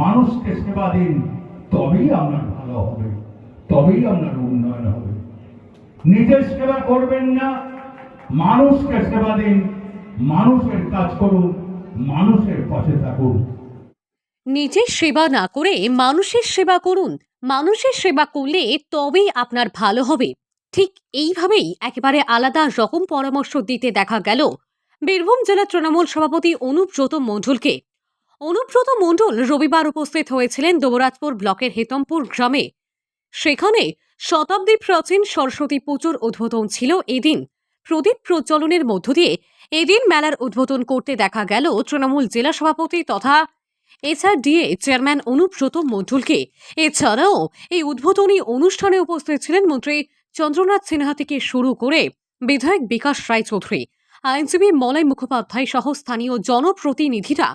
মানুষকে সেবা দিন, তবেই আপনার ভালো হবে, তবেই আপনার উন্নয়ন হবে। নিজের সেবা করবেন না, মানুষকে সেবা দিন, মানুষের কাজ করুন, মানুষের পাশে থাকুন। নিজের সেবা না করে মানুষের সেবা করুন, মানুষের সেবা করলে তবেই আপনার ভালো হবে। ঠিক এইভাবেই একেবারে আলাদা রকম পরামর্শ দিতে দেখা গেল। বীরভূম জেলা তৃণমূল সভাপতি অনুব্রত মণ্ডলকে। অনুব্রত মণ্ডল রবিবার উপস্থিত হয়েছিলেন দৌরাজপুর ব্লকের হেতমপুর গ্রামে। সেখানে শতাব্দী প্রাচীন সরস্বতী পুজোর উদ্বোধন ছিল এদিন। প্রদীপ প্রজ্বলনের মধ্য দিয়ে এদিন মেলার উদ্বোধন করতে দেখা গেল তৃণমূল জেলা সভাপতি তথা এসআরডিএ চেয়ারম্যান অনুব্রত মণ্ডলকে। এছাড়াও এই উদ্বোধনী অনুষ্ঠানে উপস্থিত ছিলেন মন্ত্রী চন্দ্রনাথ সিনহা থেকে শুরু করে বিধায়ক বিকাশ রায়চৌধুরী, আইনজীবী মলয় মুখোপাধ্যায় সহ স্থানীয় জনপ্রতিনিধিরা।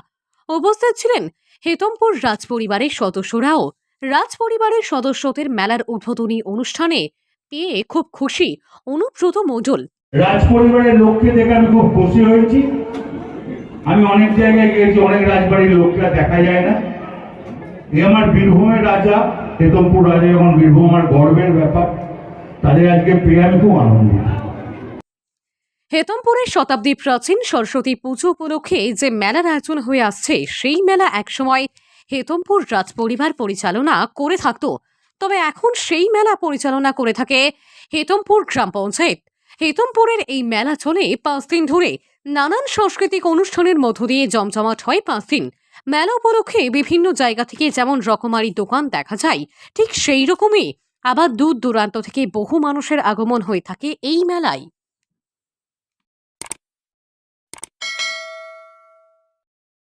উপস্থিত ছিলেন হেতমপুর রাজপরিবারের সদস্যরাও। রাজপরিবারের সদস্যদের মেলার উদ্বোধনী অনুষ্ঠানে পেয়ে খুব খুশি অনুব্রত মণ্ডল রাজ পরিবারের লোককে দেখে আমি খুব খুশি হয়েছি। আমি অনেক জায়গায় গিয়েছি, অনেক রাজবাড়ির লোককে আর দেখা যায় না। এ আমার বীরভূমের রাজা, হেতমপুর রাজা যখন বীরভূম আমার গর্বের ব্যাপার, তাদের আজকে পেয়ে আমি খুব আনন্দিত। হেতমপুরের শতাব্দী প্রাচীন সরস্বতী পুজো উপলক্ষে যে মেলার আয়োজন হয়ে আসছে, সেই মেলা একসময় হেতমপুর রাজপরিবার পরিচালনা করে থাকত। তবে এখন সেই মেলা পরিচালনা করে থাকে হেতমপুর গ্রাম পঞ্চায়েত। হেতমপুরের এই মেলা চলে পাঁচ দিন ধরে। নানান সাংস্কৃতিক অনুষ্ঠানের মধ্য দিয়ে জমজমাট হয় পাঁচ দিন। মেলা উপলক্ষে বিভিন্ন জায়গা থেকে যেমন রকমারি দোকান দেখা যায়, ঠিক সেই রকমই আবার দূর দূরান্ত থেকে বহু মানুষের আগমন হয়ে থাকে এই মেলায়।